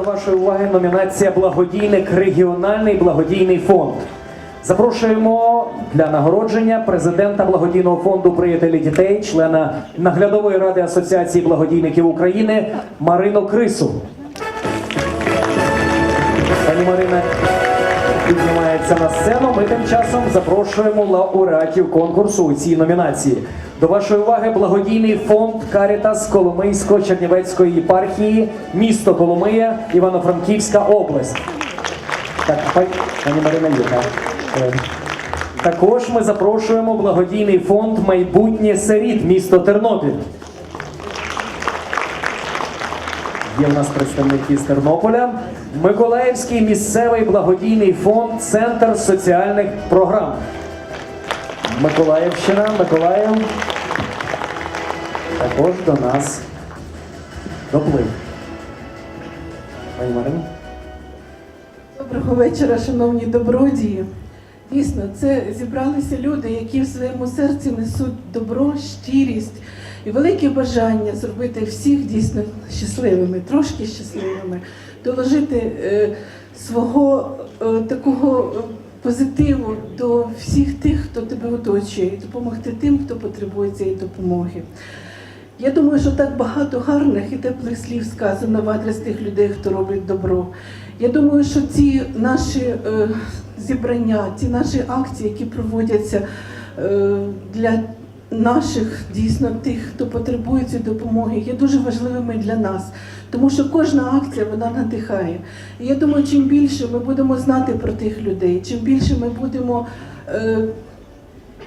вашої уваги номінація Благодійник регіональний благодійний фонд. Запрошуємо для нагородження президента благодійного фонду Приятелі дітей, члена наглядової ради Асоціації благодійників України Марину Крису. Пані Марина піднімається на сцену. Ми тим часом запрошуємо лауреатів конкурсу у цій номінації. До вашої уваги благодійний фонд Карітас Коломийсько-Чернівецької єпархії, місто Коломия, Івано-Франківська область. Так, пані Марина є. Е, Також ми запрошуємо благодійний фонд Майбутнє сиріт, місто Тернопіль. Є в нас представники з Тернополя. Миколаївський місцевий благодійний фонд Центр соціальних програм. Миколаївщина, Миколаїв. Також до нас доплив. Пані Марино. Доброго вечора, шановні добродії. Дійсно, це зібралися люди, які в своєму серці несуть добро, щирість і велике бажання зробити всіх дійсно щасливими, трошки щасливими, доложити е, свого е, такого позитиву до всіх тих, хто тебе оточує, і допомогти тим, хто потребує цієї допомоги. Я думаю, що так багато гарних і теплих слів сказано в адрес тих людей, хто робить добро. Я думаю, що ці наші е, зібрання, ці наші акції, які проводяться е, для наших дійсно тих, хто потребує цієї допомоги, є дуже важливими для нас. Тому що кожна акція вона надихає. І я думаю, чим більше ми будемо знати про тих людей, чим більше ми будемо. Е,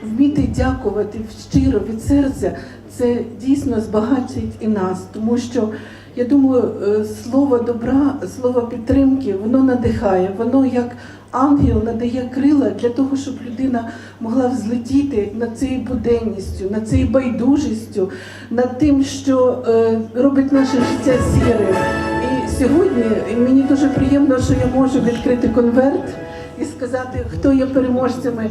вміти дякувати щиро від серця, це дійсно збагачить і нас, тому що я думаю, е, слово добра, слово підтримки, воно надихає, воно як ангел надає крила для того, щоб людина могла взлетіти над цією буденністю, над цією байдужістю, над тим, що е, робить наше життя сірим. І сьогодні мені дуже приємно, що я можу відкрити конверт і сказати, хто є переможцями.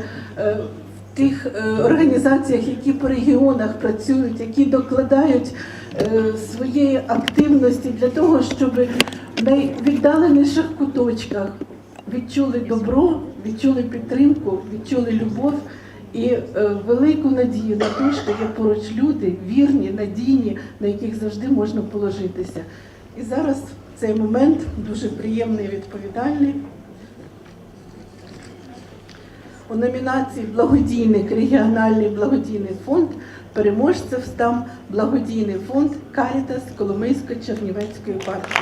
Тих е, організаціях, які по регіонах працюють, які докладають е, своєї активності для того, щоб в найвіддаленіших куточках відчули добро, відчули підтримку, відчули любов і е, велику надію на те, що є поруч люди, вірні, надійні, на яких завжди можна положитися. І зараз цей момент дуже приємний відповідальний. У номінації Благодійник регіональний благодійний фонд переможцев став благодійний фонд Карітас Коломийсько-Чернівецької партії.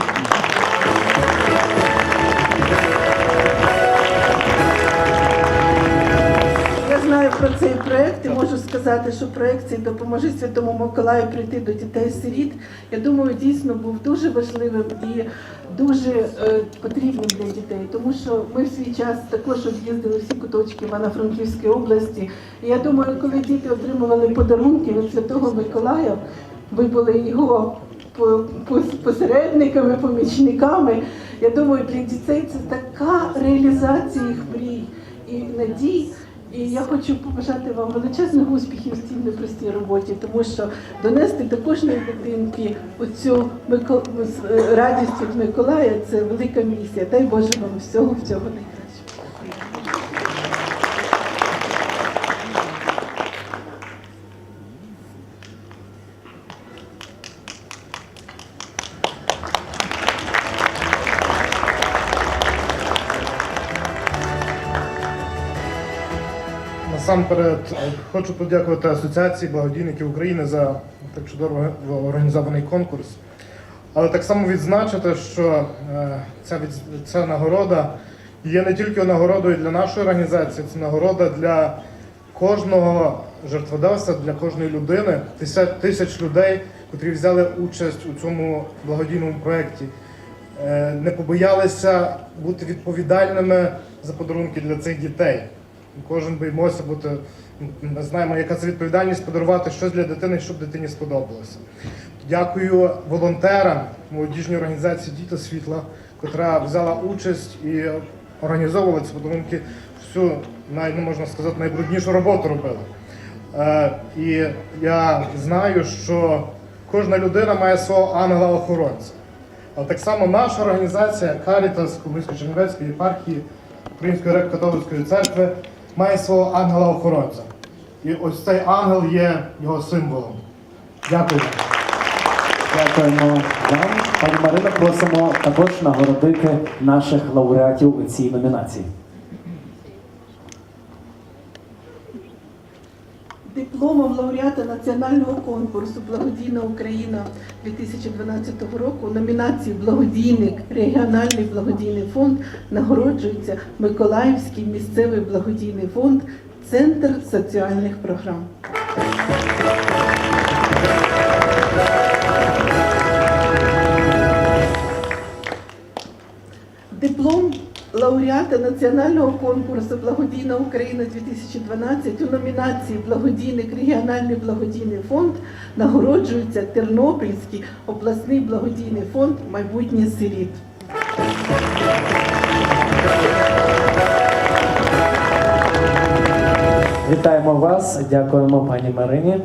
Про цей проект і можу сказати, що проект цей допоможе Святому Миколаю прийти до дітей-сиріт. Я думаю, дійсно був дуже важливим і дуже е, потрібним для дітей, тому що ми в свій час також об'їздили всі куточки Івано-Франківської області. І я думаю, коли діти отримували подарунки від Святого Миколая, ви були його по- по- посередниками, помічниками. Я думаю, для дітей це така реалізація їх мрій і надій. І я хочу побажати вам величезних успіхів в цій непростій роботі, тому що донести до кожної дитинки оцю е, радість від Миколая це велика місія. Дай Боже вам всього всього найкращого. Насамперед е, хочу подякувати Асоціації благодійників України за так чудово організований конкурс. Але так само відзначити, що е, ця, від- ця нагорода є не тільки нагородою для нашої організації, це нагорода для кожного жертводавця, для кожної людини, тисяч, тисяч людей, котрі взяли участь у цьому благодійному проєкті. Е, Не побоялися бути відповідальними за подарунки для цих дітей. Кожен боїмося бути, ми знаємо, яка це відповідальність подарувати щось для дитини, щоб дитині сподобалося. Дякую волонтерам молодіжній організації Діти світла, котра взяла участь і організовувала ці подарунки всю, най, ну, можна сказати, найбруднішу роботу робили. Е, і я знаю, що кожна людина має свого ангела-охоронця. Але так само наша організація Caritas Коломийсько-Чернівецької єпархії Української греко-католицької церкви має свого ангела-охоронця. І ось цей ангел є його символом. Дякую. Дякуємо вам. Пані Марина, просимо також нагородити наших лауреатів у цій номінації. Дипломом лауреата національного конкурсу Благодійна Україна 2012 року номінації Благодійник регіональний благодійний фонд нагороджується Миколаївський місцевий благодійний фонд Центр соціальних програм. Диплом лауреата національного конкурсу Благодійна Україна 2012 у номінації Благодійник регіональний благодійний фонд нагороджується Тернопільський обласний благодійний фонд Майбутнє сиріт. Вітаємо вас, дякуємо пані Марині.